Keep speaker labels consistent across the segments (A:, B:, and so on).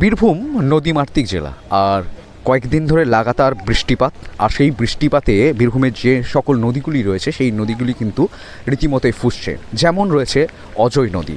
A: বীরভূম নদীমাতৃক জেলা। আর কয়েকদিন ধরে লাগাতার বৃষ্টিপাত, আর সেই বৃষ্টিপাতে বীরভূমের যে সকল নদীগুলি রয়েছে, সেই নদীগুলি কিন্তু রীতিমতোই ফুসছে। যেমন রয়েছে অজয় নদী।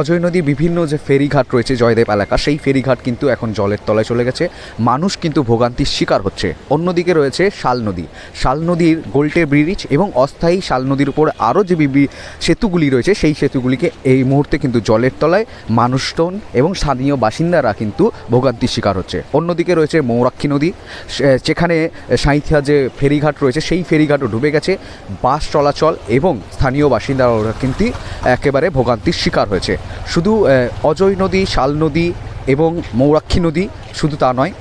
A: অজয় নদী বিভিন্ন যে ফেরিঘাট রয়েছে জয়দেব এলাকা, সেই ফেরিঘাট কিন্তু এখন জলের তলায় চলে গেছে। মানুষ কিন্তু ভোগান্তির শিকার হচ্ছে। অন্যদিকে রয়েছে শাল নদী। শাল নদীর গোল্টে ব্রিজ এবং অস্থায়ী শাল নদীর উপর আরও যে বিবি সেতুগুলি রয়েছে, সেই সেতুগুলিকে এই মুহূর্তে কিন্তু জলের তলায় মানুষজন এবং স্থানীয় বাসিন্দারা কিন্তু ভোগান্তির শিকার হচ্ছে। অন্যদিকে রয়েছে মৌরাক্ষী নদী। যেখানে সাঁইথিয়া যে ফেরিঘাট রয়েছে, সেই ফেরিঘাটও ডুবে গেছে। বাস চলাচল এবং স্থানীয় বাসিন্দারা কিন্তু একেবারে ভোগান্তির শিকার হয়েছে। শুধু অজয় নদী শাল নদী এবং মৌরাক্ষী নদী শুধু তা নয়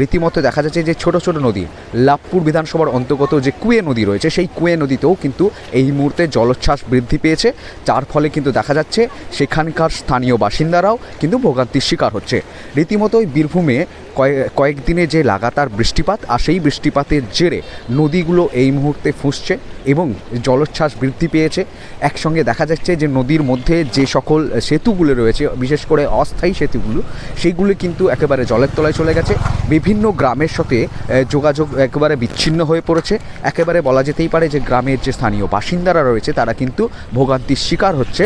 A: রীতিমতো দেখা যাচ্ছে যে ছোট ছোট নদী, লাভপুর বিধানসভার অন্তর্গত যে কুয়ে নদী রয়েছে, সেই কুয়ে নদীতেও কিন্তু এই মুহূর্তে জলোচ্ছ্বাস বৃদ্ধি পেয়েছে। যার ফলে কিন্তু দেখা যাচ্ছে সেখানকার স্থানীয় বাসিন্দারাও কিন্তু ভোগান্তির শিকার হচ্ছে। রীতিমতোই বীরভূমে কয়েক কয়েকদিনে যে লাগাতার বৃষ্টিপাত, আর সেই বৃষ্টিপাতের জেরে নদীগুলো এই মুহূর্তে ফুঁসছে এবং জলোচ্ছ্বাস বৃদ্ধি পেয়েছে। একসঙ্গে দেখা যাচ্ছে যে নদীর মধ্যে যে সকল সেতুগুলো রয়েছে, বিশেষ করে অস্থায়ী সেতুগুলো, সেইগুলো কিন্তু একেবারে জলের তলায় চলে গেছে। বিভিন্ন গ্রামের সাথে যোগাযোগ একেবারে বিচ্ছিন্ন হয়ে পড়েছে। একেবারে বলা যেতেই পারে যে গ্রামের যে স্থানীয় বাসিন্দারা রয়েছে, তারা কিন্তু ভোগান্তির শিকার হচ্ছে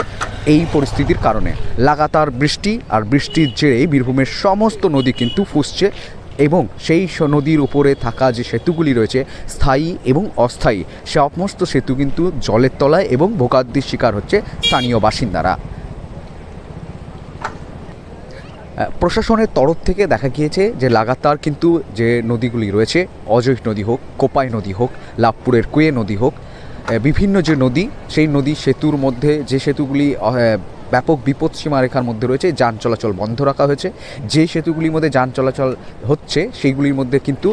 A: এই পরিস্থিতির কারণে। লাগাতার বৃষ্টি আর বৃষ্টির জেরেই বীরভূমের সমস্ত নদী কিন্তু ফুসছে এবং সেই নদীর উপরে থাকা যে সেতুগুলি রয়েছে, স্থায়ী এবং অস্থায়ী, সমস্ত সেতু কিন্তু জলের তলায় এবং ভোগান্তির শিকার হচ্ছে স্থানীয় বাসিন্দারা। প্রশাসনের তরফ থেকে দেখা গিয়েছে যে লাগাতার কিন্তু যে নদীগুলি রয়েছে অজয় নদী হোক, কোপাই নদী হোক, লাভপুরের কুয়ে নদী হোক বিভিন্ন যে নদী, সেই নদী সেতুর মধ্যে যে সেতুগুলি ব্যাপক বিপদ সীমারেখার মধ্যে রয়েছে, যান চলাচল বন্ধ রাখা হয়েছে। যে সেতুগুলির মধ্যে যান চলাচল হচ্ছে, সেইগুলির মধ্যে কিন্তু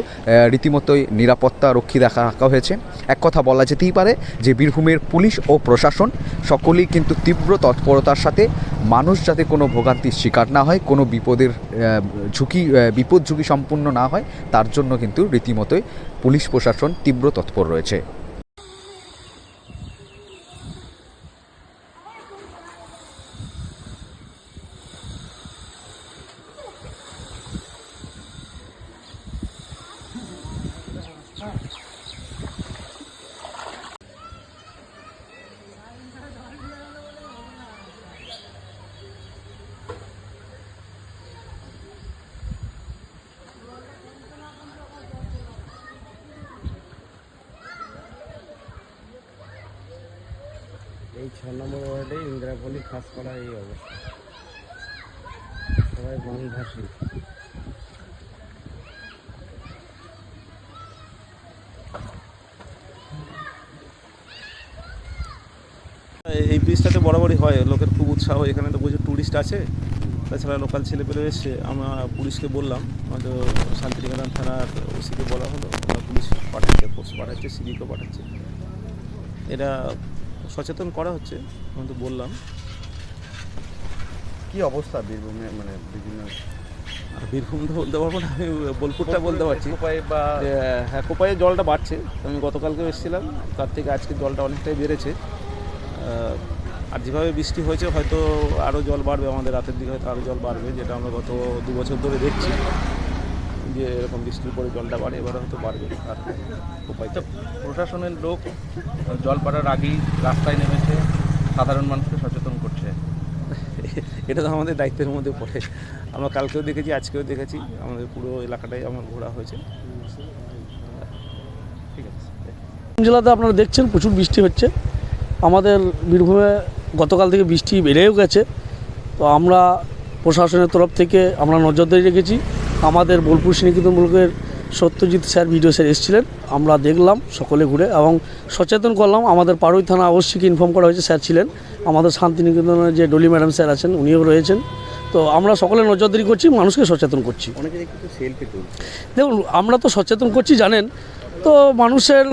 A: রীতিমতোই নিরাপত্তা রক্ষী দেখা রাখা হয়েছে। এক কথা বলা যেতেই পারে যে বীরভূমের পুলিশ ও প্রশাসন সকলেই কিন্তু তীব্র তৎপরতার সাথে মানুষ যাতে কোনো ভোগান্তির শিকার না হয়, কোনো বিপদের ঝুঁকি বিপদ ঝুঁকি সম্পূর্ণ না হয়, তার জন্য কিন্তু রীতিমতোই পুলিশ প্রশাসন তীব্র তৎপর রয়েছে।
B: এই ছ নম্বর ওয়ার্ডে ইন্দিরাপল্লী খাসপাড়া এই অবস্থা। সবাই বনভাসী।
C: এই ব্রিজটাতে বরাবরই হয়, লোকের খুব উৎসাহ, এখানে তো প্রচুর ট্যুরিস্ট আছে। তাছাড়া লোকাল ছেলেপেলে এসছে, আমরা পুলিশকে বললাম হয়তো শান্তিনিকেতন থানার ওসিকে বলা হলো পুলিশ পাঠাচ্ছে ফোর্স পাঠাচ্ছে সিভিকও পাঠাচ্ছে। এটা সচেতন করা হচ্ছে আমি তো বললাম।
B: কি অবস্থা বীরভূমে মানে বিভিন্ন
C: বীরভূম তো বলতে পারব না আমি বোলপুরটা বলতে পারছি।
B: বা
C: হ্যাঁ কোপায়ে জলটা বাড়ছে আমি গতকালকেও এসেছিলাম তার থেকে আজকে জলটা অনেকটাই বেড়েছে। আর যেভাবে বৃষ্টি হয়েছে হয়তো আরও জল বাড়বে আমাদের রাতের দিকে হয়তো আরও জল বাড়বে যেটা আমরা গত দু বছর ধরে দেখছি। যে এরকম বৃষ্টির পরে জলটা বাড়ে এবার হয়তো বাড়বে। আর কোপাই তো
D: প্রশাসনের লোক জল পড়ার আগেই রাস্তায় নেমেছে সাধারণ মানুষকে সচেতন করছে।
C: এটা তো আমাদের দায়িত্বের মধ্যে পড়ে। আমরা কালকেও দেখেছি আজকেও দেখেছি আমাদের পুরো এলাকাটাই আমার ঘোরা হয়েছে। ঠিক আছে।
E: জেলাতে আপনারা দেখছেন প্রচুর বৃষ্টি হচ্ছে। আমাদের বীরভূমে গতকাল থেকে বৃষ্টি বেড়েও গেছে। তো আমরা প্রশাসনের তরফ থেকে আমরা নজরদারি রেখেছি। আমাদের বোলপুর শ্রীনিকেতন ব্লকের সত্যজিৎ স্যার ভিডিও স্যার এসেছিলেন। আমরা দেখলাম সকলে ঘুরে এবং সচেতন করলাম। আমাদের পাড়ুই থানা অবশ্যই ইনফর্ম করা হয়েছে স্যার ছিলেন। আমাদের শান্তিনিকেতনের যে ডলি ম্যাডাম স্যার আছেন উনিও রয়েছেন। তো আমরা সকলে নজরদারি করছি মানুষকে সচেতন করছি। দেখুন আমরা তো সচেতন করছি জানেন। তো মানুষের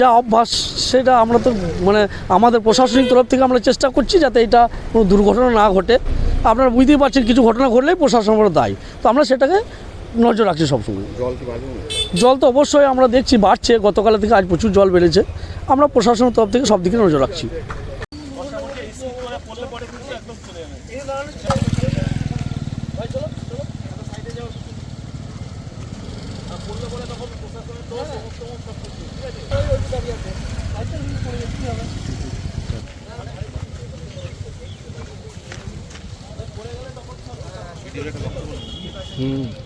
E: যা অভ্যাস সেটা আমরা তো মানে আমাদের প্রশাসনিক তরফ থেকে আমরা চেষ্টা করছি যাতে এটা কোনো দুর্ঘটনা না ঘটে। আপনারা বুঝতেই পারছেন কিছু ঘটনা ঘটলেই প্রশাসন আমরা দায়ী। তো আমরা সেটাকে নজর রাখছি সবসময়।
B: জল
E: তো অবশ্যই আমরা দেখছি বাড়ছে গতকাল থেকে আজ প্রচুর জল বেড়েছে। আমরা প্রশাসনের তরফ থেকে সব দিকে নজর রাখছি।
C: হুম।